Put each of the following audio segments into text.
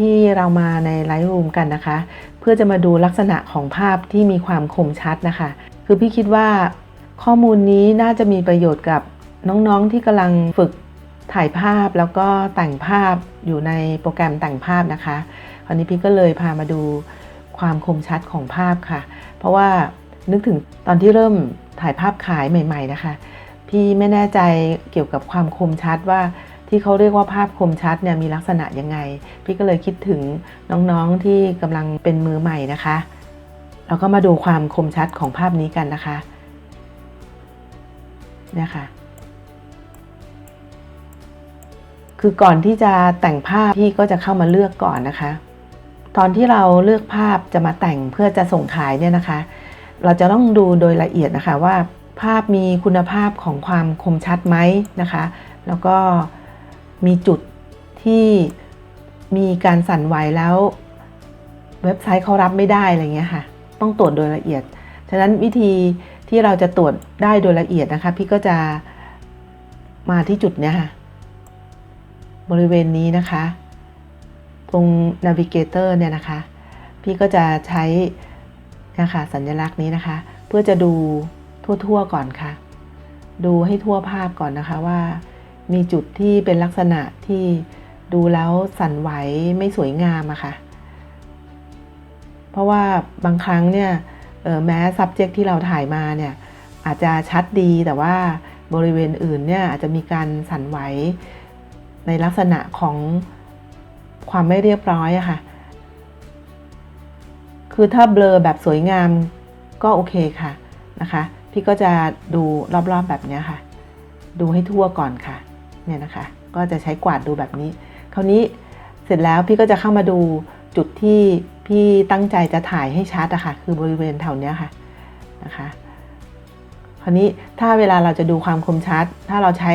ที่เรามาในไลท์รูมกันนะคะ เพื่อจะมาดูลักษณะของภาพที่มีความคมชัดนะคะ คือพี่คิดว่าข้อมูลนี้น่าจะมีประโยชน์กับน้องๆที่กำลังฝึกถ่ายภาพแล้วก็แต่งภาพอยู่ในโปรแกรมแต่งภาพนะคะคราวนี้พี่ก็เลยพามาดูความคมชัดของภาพค่ะ เพราะว่านึกถึงตอนที่เริ่มถ่ายภาพขายใหม่ ๆ นะคะ พี่ไม่แน่ใจเกี่ยวกับความคมชัดว่า ที่เขาเรียกว่าภาพคมชัดเนี่ยมีลักษณะยังไง พี่ก็เลยคิดถึงน้องๆที่กำลังเป็นมือใหม่นะคะเราก็มาดูความคมชัดของภาพนี้กันนะคะเนี่ยค่ะคือก่อนที่จะแต่งภาพพี่ก็จะเข้ามาเลือกก่อนนะคะ ตอนที่เราเลือกภาพจะมาแต่งเพื่อจะส่งขายเนี่ยนะคะ เราจะต้องดูโดยละเอียดนะคะว่าภาพมีคุณภาพของความคมชัดไหมนะคะ แล้วก็ มีจุดที่มีการสั่นไหวแล้ว เว็บไซต์เขารับไม่ได้อะไรเงี้ยค่ะ ต้องตรวจโดยละเอียด ฉะนั้นวิธีที่เราจะตรวจได้โดยละเอียดนะคะ พี่ก็จะมาที่จุดเนี้ยค่ะ บริเวณนี้นะคะ ตรง navigator เนี่ยนะคะ พี่ก็จะใช้นะคะสัญลักษณ์นี้นะคะ เพื่อจะดูทั่วๆก่อนค่ะ ดูให้ทั่วภาพก่อนนะคะว่า มีจุดที่เป็นลักษณะที่ดูแล้วสั่นไหวไม่สวยงามอะค่ะ เพราะว่าบางครั้งเนี่ยแม้ subject ที่เราถ่ายมาเนี่ยอาจจะชัดดีแต่ว่าบริเวณอื่นเนี่ยอาจจะมีการสั่นไหวในลักษณะของความไม่เรียบร้อยอะค่ะ คือถ้าเบลอแบบสวยงามก็โอเคค่ะนะคะ พี่ก็จะดูรอบๆแบบนี้ค่ะ ดูให้ทั่วก่อนค่ะ เนี่ยนะคะ ก็จะใช้กวาดดูแบบนี้ คราวนี้เสร็จแล้วพี่ก็จะเข้ามาดูจุดที่พี่ตั้งใจจะถ่ายให้ชัดอะค่ะ คือบริเวณแถวเนี้ยค่ะนะคะ คราวนี้ถ้าเวลาเราจะดูความคมชัด ถ้าเราใช้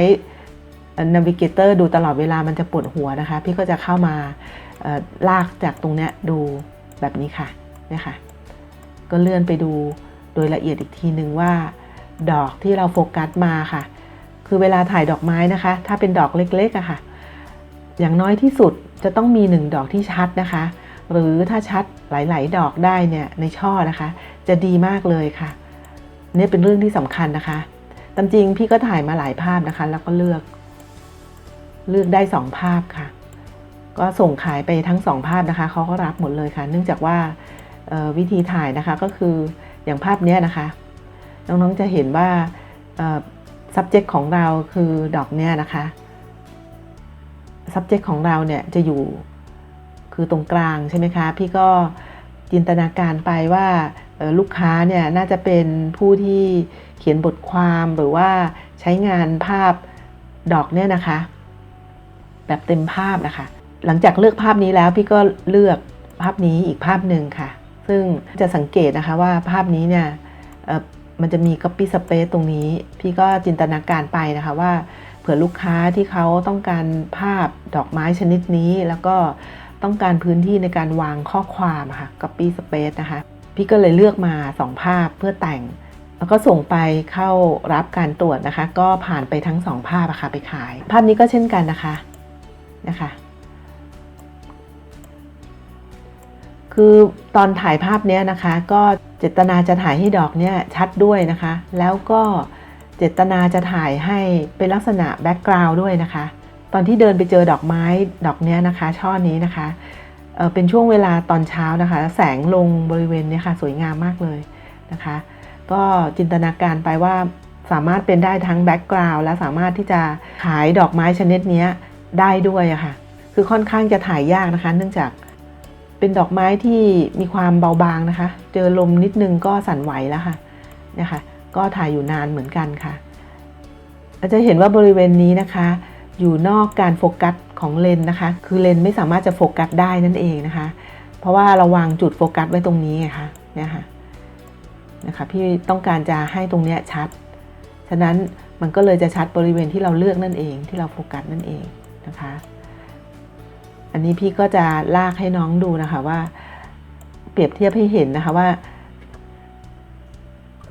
navigator ดูตลอดเวลามันจะปวดหัวนะคะ พี่ก็จะเข้ามาลากจากตรงเนี้ยดูแบบนี้ค่ะเนี่ยค่ะ ก็เลื่อนไปดูโดยละเอียดอีกทีหนึ่งว่า ดอกที่เราโฟกัสมาค่ะ คือเวลาถ่ายดอกไม้นะคะ ถ้าเป็นดอกเล็กๆอะค่ะ อย่างน้อยที่สุดจะต้องมี 1 ดอกที่ชัดนะคะ หรือถ้าชัดหลาย ๆ ดอกได้เนี่ยในช่อนะคะ จะดีมากเลยค่ะนี่เป็นเรื่องที่สำคัญนะคะตามจริงพี่ก็ถ่ายมาหลายภาพนะคะ แล้วก็เลือก เลือกได้2ภาพค่ะ ก็ส่งขายไปทั้ง2ภาพนะคะเขาก็รับหมดเลยค่ะ เนื่องจากว่าวิธีถ่ายนะคะก็คืออย่างภาพนี้นะคะ น้องๆจะเห็นว่า subject ของเราคือดอกเนี้ยนะคะ subject ของเราเนี่ยจะอยู่คือตรงกลางใช่ไหมคะ พี่ก็จินตนาการไปว่าลูกค้าเนี่ยน่าจะเป็นผู้ที่เขียนบทความหรือว่าใช้งานภาพดอกเนี่ยนะคะ แบบเต็มภาพนะคะ หลังจากเลือกภาพนี้แล้วพี่ก็เลือกภาพนี้อีกภาพหนึ่งค่ะ ซึ่งจะสังเกตนะคะว่าภาพนี้เนี่ย มันจะมี copy space ตรงนี้ พี่ก็จินตนาการไปนะคะว่าเผื่อลูกค้าที่เขาต้องการภาพดอกไม้ชนิดนี้ แล้วก็ต้องการพื้นที่ในการวางข้อความค่ะ copy space นะคะ พี่ก็เลยเลือกมา 2 ภาพเพื่อแต่ง แล้วก็ส่งไปเข้ารับการตรวจนะคะ ก็ผ่านไปทั้ง 2 ภาพะค่ะไปขาย ภาพนี้ก็เช่นกันนะคะนะคะคือตอนถ่ายภาพนี้นะคะก็ จตนาจะถ่ายให้ดอกเนี้ยชัดด้วยนะคะ แล้วก็เจตนาจะถ่ายให้เป็นลักษณะแบ็กกราวด์ด้วยนะคะ ตอนที่เดินไปเจอดอกไม้ดอกเนี้ยนะคะ ช่อนี้นะคะเเป็นช่วงเวลาตอนเช้านะคะ แสงลงบริเวณนี้ค่ะ สวยงามมากเลยนะคะ ก็จินตนาการไปว่าสามารถเป็นได้ทั้งแบ็กกราวด์และสามารถที่จะขายดอกไม้ชนิดนี้ได้ด้วยอะค่ะ คือค่อนข้างจะถ่ายยากนะคะ เนื่องจาก เป็นดอกไม้ที่มีความเบาบางนะคะ เจอลมนิดนึงก็สั่นไหวแล้วค่ะนี่ยค่ะก็ถ่ายอยู่นานเหมือนกันค่ะเราจะเห็นว่าบริเวณนี้นะคะ อยู่นอกการโฟกัสของเลนนะคะ คือเลนไม่สามารถจะโฟกัสได้นั่นเองนะคะ เพราะว่าเราวางจุดโฟกัสไว้ตรงนี้ไงคะเนี่ยค่ะนะคะพี่ต้องการจะให้ตรงเนี้ยชัด ฉะนั้นมันก็เลยจะชัดบริเวณที่เราเลือกนั่นเองที่เราโฟกัสนั่นเองนะคะ อันนี้พี่ก็จะลากให้น้องดูนะคะว่า เปรียบเทียบให้เห็นนะคะว่า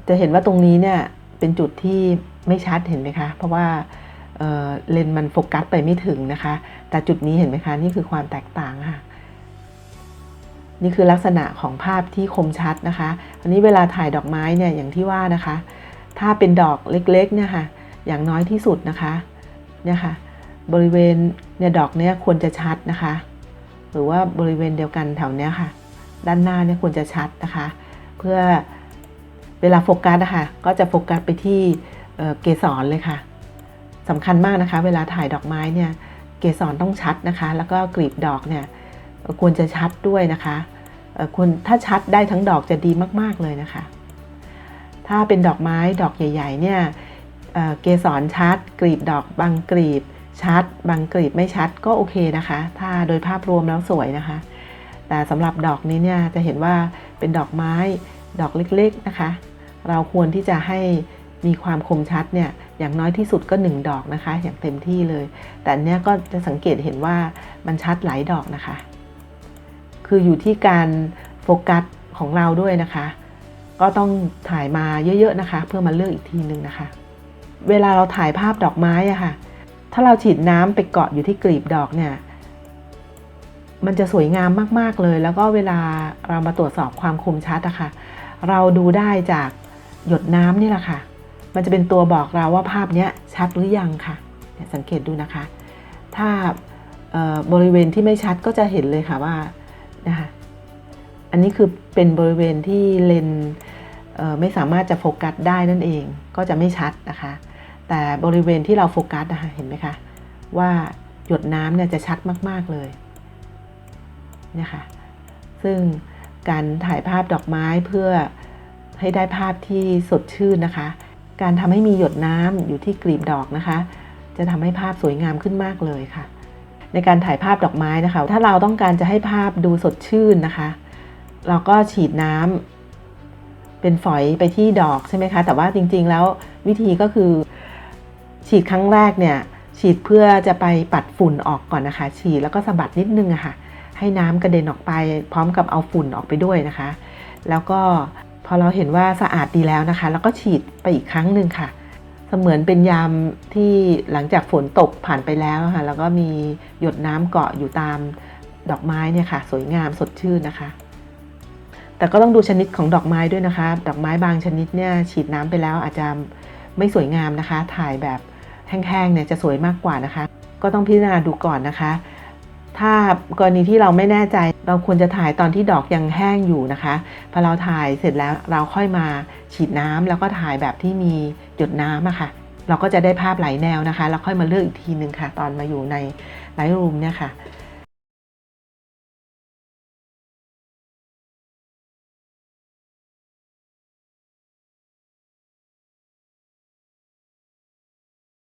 จะเห็นว่าตรงนี้เนี่ยเป็นจุดที่ไม่ชัดเห็นไหมคะ เพราะว่าเเลนมันโฟกัสไปไม่ถึงนะคะ แต่จุดนี้เห็นไหมคะ นี่คือความแตกต่างค่ะ นี่คือลักษณะของภาพที่คมชัดนะคะ อันนี้เวลาถ่ายดอกไม้เนี่ยอย่างที่ว่านะคะ ถ้าเป็นดอกเล็กๆเนี่ยค่ะ อย่างน้อยที่สุดนะคะ เนี่ยค่ะ บริเวณเนี่ยดอกเนี้ยควรจะชัดนะคะ หรือว่าบริเวณเดียวกันแถวเนี้ยค่ะ ด้านหน้าเนี่ยควรจะชัดนะคะ เพื่อเวลาโฟกัสนะคะก็จะโฟกัสไปที่เเกสรเลยค่ะสำคัญมากนะคะ เวลาถ่ายดอกไม้เนี่ยเกสรต้องชัดนะคะ แล้วก็กลีบดอกเนี่ยควรจะชัดด้วยนะคะควรถ้าชัดได้ทั้งดอกจะดีมาก ๆเลยนะคะ ถ้าเป็นดอกไม้ดอกใหญ่ ๆ เนี่ยเกสรชัด กลีบดอกบางกลีบ ชัด บางกลีบไม่ชัดก็โอเคนะคะ ถ้าโดยภาพรวมแล้วสวยนะคะ แต่สำหรับดอกนี้เนี่ยจะเห็นว่าเป็นดอกไม้ดอกเล็กๆนะคะ เราควรที่จะให้มีความคมชัดเนี่ยอย่างน้อยที่สุดก็ 1 ดอกนะคะ อย่างเต็มที่เลย แต่เนี้ยก็จะสังเกตเห็นว่ามันชัดหลายดอกนะคะ คืออยู่ที่การโฟกัสของเราด้วยนะคะ ก็ต้องถ่ายมาเยอะๆนะคะ เพื่อมาเลือกอีกทีหนึ่งนะคะ เวลาเราถ่ายภาพดอกไม้อะค่ะ ถ้าเราฉีดน้ำไปเกาะอยู่ที่กลีบดอกเนี่ย มันจะสวยงามมาก ๆ เลย แล้วก็เวลาเรามาตรวจสอบความคมชัดอะค่ะ เราดูได้จากหยดน้ำนี่แหละค่ะ มันจะเป็นตัวบอกเราว่าภาพนี้ชัดหรือยังค่ะเนี่ยสังเกตดูนะคะ ถ้าบริเวณที่ไม่ชัดก็จะเห็นเลยค่ะว่านะคะอันนี้คือเป็นบริเวณที่เลนส์เไม่สามารถจะโฟกัสได้นั่นเอง ก็จะไม่ชัดนะคะ แต่บริเวณที่เราโฟกัสนะคะเห็นไหมคะว่าหยดน้ำเนี่ยจะชัดมาก ๆ เลยนะคะซึ่งการถ่ายภาพดอกไม้เพื่อให้ได้ภาพที่สดชื่นนะคะ การทำให้มีหยดน้ำอยู่ที่กลีบดอกนะคะ จะทำให้ภาพสวยงามขึ้นมากเลยค่ะ ในการถ่ายภาพดอกไม้นะคะ ถ้าเราต้องการจะให้ภาพดูสดชื่นนะคะ เราก็ฉีดน้ำเป็นฝอยไปที่ดอกใช่ไหมคะ แต่ว่าจริงๆแล้ววิธีก็คือ ฉีดครั้งแรกเนี่ยฉีดเพื่อจะไปปัดฝุ่นออกก่อนนะคะ ฉีดแล้วก็สะบัดนิดนึงอะค่ะ ให้น้ำกระเด็นออกไป พร้อมกับเอาฝุ่นออกไปด้วยนะคะ แล้วก็พอเราเห็นว่าสะอาดดีแล้วนะคะ แล้วก็ฉีดไปอีกครั้งหนึ่งค่ะ เสมือนเป็นยามที่หลังจากฝนตกผ่านไปแล้วค่ะ แล้วก็มีหยดน้ำเกาะอยู่ตามดอกไม้เนี่ยค่ะ สวยงามสดชื่นนะคะ แต่ก็ต้องดูชนิดของดอกไม้ด้วยนะคะ ดอกไม้บางชนิดเนี่ยฉีดน้ำไปแล้วอาจจะไม่สวยงามนะคะ ถ่ายแบบ แห้งๆเนี่ยจะสวยมากกว่านะคะ ก็ต้องพิจารณาดูก่อนนะคะ ถ้ากรณีที่เราไม่แน่ใจ เราควรจะถ่ายตอนที่ดอกยังแห้งอยู่นะคะพอเราถ่ายเสร็จแล้วเราค่อยมาฉีดน้ำแล้วก็ถ่ายแบบที่มีหยดน้ำอะค่ะ เราก็จะได้ภาพหลายแนวนะคะ แล้วค่อยมาเลือกอีกทีหนึ่งค่ะ ตอนมาอยู่ในไลท์รูมเนี่ยค่ะ